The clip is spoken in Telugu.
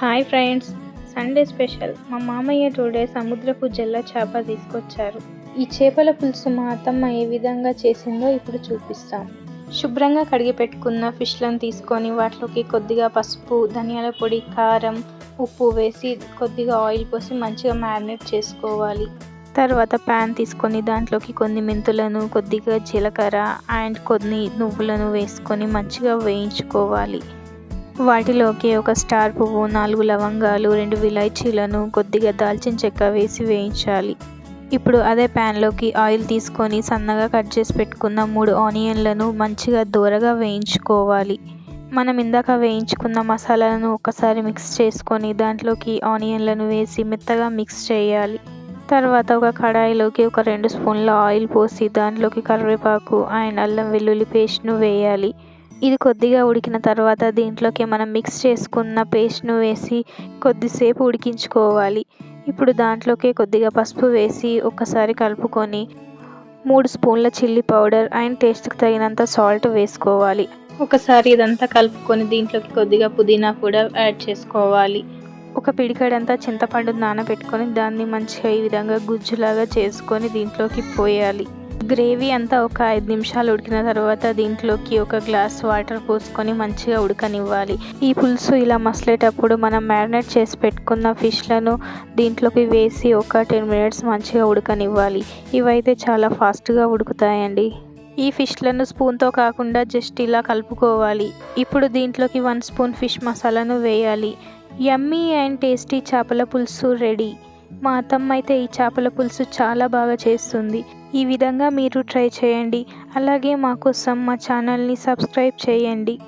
Hi friends Sunday special. మా మామయ్య టుడే సముద్రపు జల్ల చేప తీసుకొచ్చారు. ఈ చేపల పులుసు మా అత్తమ్మ ఏ విధంగా చేసిందో ఇప్పుడు చూపిస్తాం. శుభ్రంగా కడిగి పెట్టుకున్న ఫిష్లను తీసుకొని వాటిలోకి కొద్దిగా పసుపు ధనియాల పొడి కారం ఉప్పు వేసి కొద్దిగా ఆయిల్ పోసి మంచిగా మ్యారినేట్ చేసుకోవాలి. తర్వాత ప్యాన్ తీసుకొని దాంట్లోకి కొన్ని మెంతులను కొద్దిగా జీలకర్ర అండ్ కొన్ని నువ్వులను వేసుకొని మంచిగా వేయించుకోవాలి. వాటిలోకి ఒక స్టార్ పువ్వు నాలుగు లవంగాలు రెండు విలాయచీలను కొద్దిగా దాల్చిన చెక్క వేసి వేయించాలి. ఇప్పుడు అదే ప్యాన్లోకి ఆయిల్ తీసుకొని సన్నగా కట్ చేసి పెట్టుకున్న మూడు ఆనియన్లను మంచిగా దూరగా వేయించుకోవాలి. మనం ఇందాక వేయించుకున్న మసాలాలను ఒకసారి మిక్స్ చేసుకొని దాంట్లోకి ఆనియన్లను వేసి మెత్తగా మిక్స్ చేయాలి. తర్వాత ఒక కడాయిలోకి ఒక రెండు స్పూన్ల ఆయిల్ పోసి దాంట్లోకి కరివేపాకు అండ్ అల్లం వెల్లుల్లి పేస్ట్ను వేయాలి. ఇది కొద్దిగా ఉడికిన తర్వాత దీంట్లోకి మనం మిక్స్ చేసుకున్న పేస్ట్ను వేసి కొద్దిసేపు ఉడికించుకోవాలి. ఇప్పుడు దాంట్లోకి కొద్దిగా పసుపు వేసి ఒకసారి కలుపుకొని మూడు స్పూన్ల చిల్లీ పౌడర్ అండ్ టేస్ట్కి తగినంత సాల్ట్ వేసుకోవాలి. ఒకసారి ఇదంతా కలుపుకొని దీంట్లోకి కొద్దిగా పుదీనా కూడా యాడ్ చేసుకోవాలి. ఒక పిడికడంతా చింతపండు నానబెట్టుకొని దాన్ని మంచిగా ఈ విధంగా గుజ్జులాగా చేసుకొని దీంట్లోకి పోయాలి. గ్రేవీ అంతా ఒక ఐదు నిమిషాలు ఉడికిన తర్వాత దీంట్లోకి ఒక గ్లాస్ వాటర్ పోసుకొని మంచిగా ఉడకనివ్వాలి. ఈ పులుసు ఇలా మసలేటప్పుడు మనం మ్యారినేట్ చేసి పెట్టుకున్న ఫిష్లను దీంట్లోకి వేసి ఒక టెన్ మినిట్స్ మంచిగా ఉడకనివ్వాలి. ఇవైతే చాలా ఫాస్ట్గా ఉడుకుతాయండి. ఈ ఫిష్లను స్పూన్తో కాకుండా జస్ట్ ఇలా కలుపుకోవాలి. ఇప్పుడు దీంట్లోకి వన్ స్పూన్ ఫిష్ మసాలాను వేయాలి. యమ్మీ అండ్ టేస్టీ చేపల పులుసు రెడీ. మా అత్తమ్మ అయితే ఈ చేపల పులుసు చాలా బాగా చేస్తుంది. ఈ విధంగా మీరు ట్రై చేయండి. అలాగే మా కోసం మా ఛానల్ని సబ్స్క్రైబ్ చేయండి.